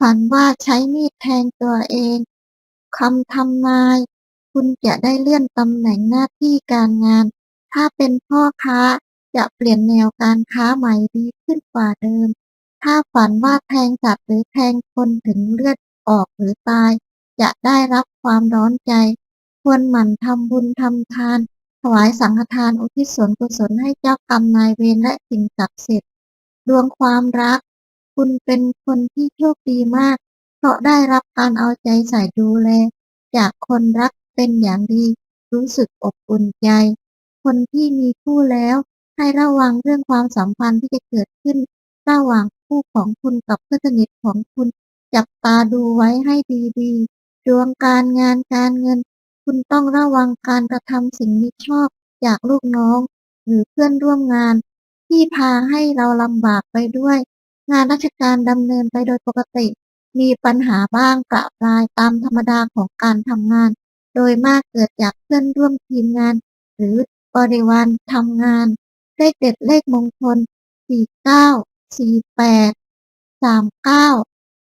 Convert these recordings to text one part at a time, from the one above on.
ฝันว่าใช้มีดแทงตัวเองคำทำนาย คุณจะได้เลื่อนตำแหน่งหน้าที่การงาน ถ้าเป็นพ่อค้าจะเปลี่ยนแนวการค้าใหม่ดีขึ้นกว่าเดิม ถ้าฝันว่าแทงสัตว์หรือแทงคนถึงเลือดออกหรือตาย จะได้รับความร้อนใจ ควรหมั่นทำบุญทำทาน ถวายสังฆทานอุทิศส่วนกุศลให้เจ้ากรรมนายเวรและสิ่งศักดิ์สิทธิ์ดวงความรัก คุณเป็นคนที่โชคดีมาก เพราะได้รับการเอาใจใส่ดูแล จากคนรักเป็นอย่างดี รู้สึกอบอุ่นใจ คนที่มีคู่แล้ว ให้ระวังเรื่องความสัมพันธ์ที่จะเกิดขึ้น ระหว่างคู่ของคุณกับเพื่อนสนิทของคุณ จับตาดูไว้ให้ดีๆดวงการงานการเงิน คุณต้องระวังการกระทำสิ่งมิชอบจากลูกน้อง หรือเพื่อนร่วมงาน ที่พาให้เราลำบากไปด้วย งานราชการดำเนินไปโดยปกติ มีปัญหาบ้างประปรายตามธรรมดาของการทำงาน โดยมากเกิดจากเพื่อนร่วมทีมงาน หรือบริวารทำงาน เลขเด็ดเลขมงคล 49 48 39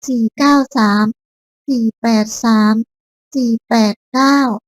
493 483 489